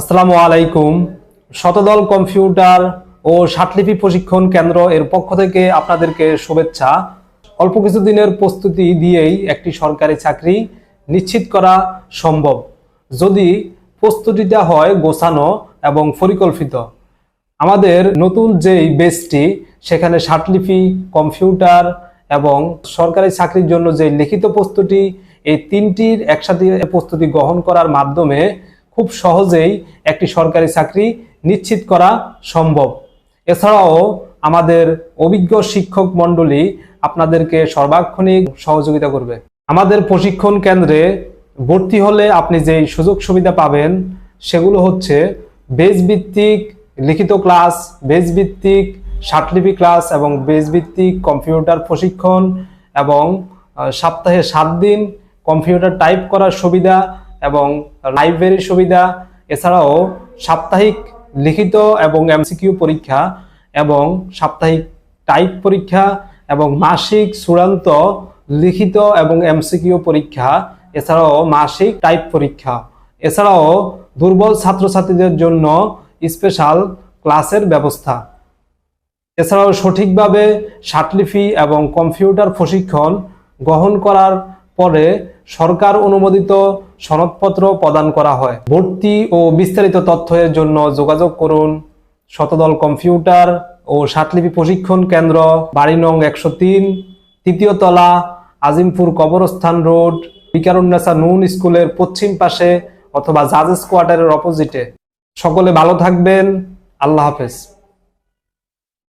আসসালামু আলাইকুম। শতদল কম্পিউটার ও ষাটলিপি প্রশিক্ষণ কেন্দ্র এর পক্ষ থেকে আপনাদেরকে শুভেচ্ছা। অল্প কিছুদিনের প্রস্তুতি দিয়েই একটি সরকারি চাকরি নিশ্চিত করা সম্ভব। যদি প্রস্তুতিটা হয় গোছানো এবং পরিকল্পিত। আমাদের নতুন যেই বেসটি সেখানে ষাটলিপি কম্পিউটার এবং সরকারি চাকরির জন্য যে লিখিত প্রস্তুতি, এই তিনটির একসাথে প্রস্তুতি গ্রহণ করার মাধ্যমে খুব সহজেই একটি সরকারি চাকরি নিশ্চিত করা সম্ভব। এছাড়াও আমাদের অভিজ্ঞ শিক্ষক মণ্ডলী আপনাদেরকে সর্বাক্ষণিক সহযোগিতা করবে। আমাদের প্রশিক্ষণ কেন্দ্রে ভর্তি হলে আপনি যেই সুযোগ সুবিধা পাবেন সেগুলো হচ্ছে বেস ভিত্তিক লিখিত ক্লাস বেস ভিত্তিক ষাটলিপি ক্লাস এবং বেস ভিত্তিক কম্পিউটার প্রশিক্ষণ এবং সপ্তাহে সাত দিন কম্পিউটার টাইপ করার সুবিধা এবং লাইব্রেরির সুবিধা, এছাড়াও সাপ্তাহিক লিখিত এবং এমসিকিউ পরীক্ষা এবং সাপ্তাহিক টাইপ পরীক্ষা এবং মাসিক চূড়ান্ত লিখিত এবং এমসিকিউ পরীক্ষা, এছাড়াও মাসিক টাইপ পরীক্ষা। এছাড়াও দুর্বল ছাত্রছাত্রীদের জন্য স্পেশাল ক্লাসের ব্যবস্থা। এছাড়াও সঠিকভাবে ষাটলিপি এবং কম্পিউটার প্রশিক্ষণ গ্রহণ করার পরে সরকার অনুমোদিত সনদপত্র প্রদান করা হয়। ভর্তি ও বিস্তারিত তথ্যের জন্য যোগাযোগ করুন শতদল কম্পিউটার ও ষাটলিপি প্রশিক্ষণ কেন্দ্র, বাড়ি নং একশো তিন, তৃতীয় তলা, আজিমপুর কবরস্থান রোড বিকারুন্নেসা নুন স্কুলের পশ্চিম পাশে অথবা জাজেস কোয়ার্টারের অপোজিটে। সকলে ভালো থাকবেন। আল্লাহ হাফেজ।